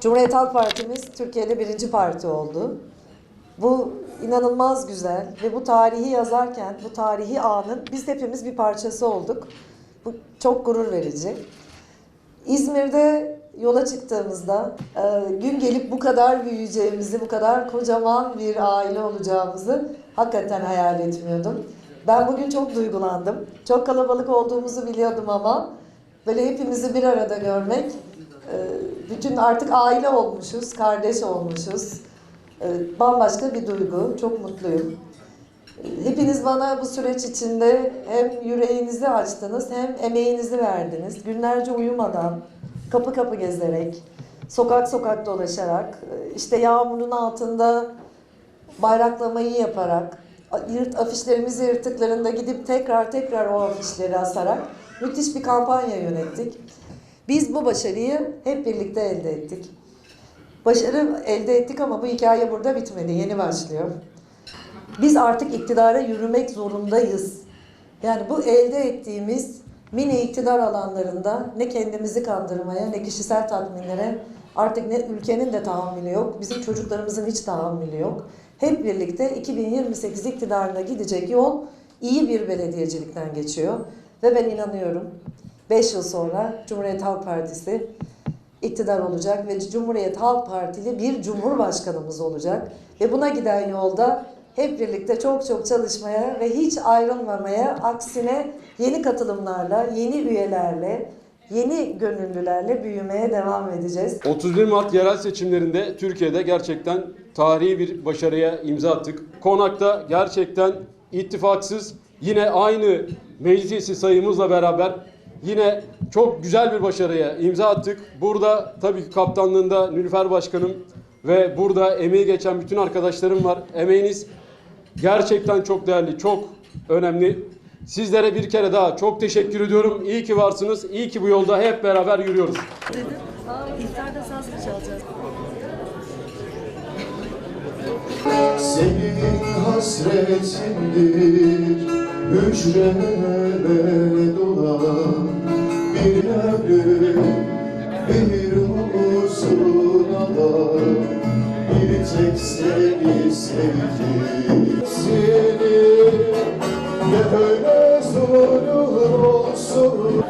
Cumhuriyet Halk Partimiz Türkiye'de birinci parti oldu. Bu inanılmaz güzel ve bu tarihi yazarken, bu tarihi anın biz hepimiz bir parçası olduk. Bu çok gurur verici. İzmir'de yola çıktığımızda e, gün gelip bu kadar büyüyeceğimizi, bu kadar kocaman bir aile olacağımızı hakikaten hayal etmiyordum. Ben bugün çok duygulandım. Çok kalabalık olduğumuzu biliyordum ama böyle hepimizi bir arada görmek, e, bütün artık aile olmuşuz, kardeş olmuşuz. E, Bambaşka bir duygu, çok mutluyum. Hepiniz bana bu süreç içinde hem yüreğinizi açtınız hem emeğinizi verdiniz. Günlerce uyumadan, kapı kapı gezerek, sokak sokak dolaşarak, işte yağmurun altında bayraklamayı yaparak, yırt, afişlerimizi yırtıklarında gidip tekrar tekrar o afişleri asarak müthiş bir kampanya yönettik. Biz bu başarıyı hep birlikte elde ettik. Başarı elde ettik ama bu hikaye burada bitmedi, yeni başlıyor. Biz artık iktidara yürümek zorundayız. Yani bu elde ettiğimiz mini iktidar alanlarında ne kendimizi kandırmaya ne kişisel tatminlere artık ne ülkenin de tahammülü yok. Bizim çocuklarımızın hiç tahammülü yok. Hep birlikte 2028 iktidarına gidecek yol iyi bir belediyecilikten geçiyor. Ve ben inanıyorum 5 yıl sonra Cumhuriyet Halk Partisi iktidar olacak ve Cumhuriyet Halk Partili bir cumhurbaşkanımız olacak. Ve buna giden yolda hep birlikte çok çok çalışmaya ve hiç ayrılmamaya, aksine yeni katılımlarla, yeni üyelerle, yeni gönüllülerle büyümeye devam edeceğiz. 31 Mart yerel seçimlerinde Türkiye'de gerçekten tarihi bir başarıya imza attık. Konak'ta gerçekten ittifaksız yine aynı meclisi sayımızla beraber yine çok güzel bir başarıya imza attık. Burada tabii ki kaptanlığında Nülfer Başkanım ve burada emeği geçen bütün arkadaşlarım var. Emeğiniz gerçekten çok değerli, çok önemli. Sizlere bir kere daha çok teşekkür ediyorum. İyi ki varsınız. İyi ki bu yolda hep beraber yürüyoruz. dedim. Aa, iftarda saz mı çalacağız? Senin hasretindir hücreme dolan Bir ömrüm bir uzun alan Gelecek seni sevgi. Seni de böyle zorun olsun.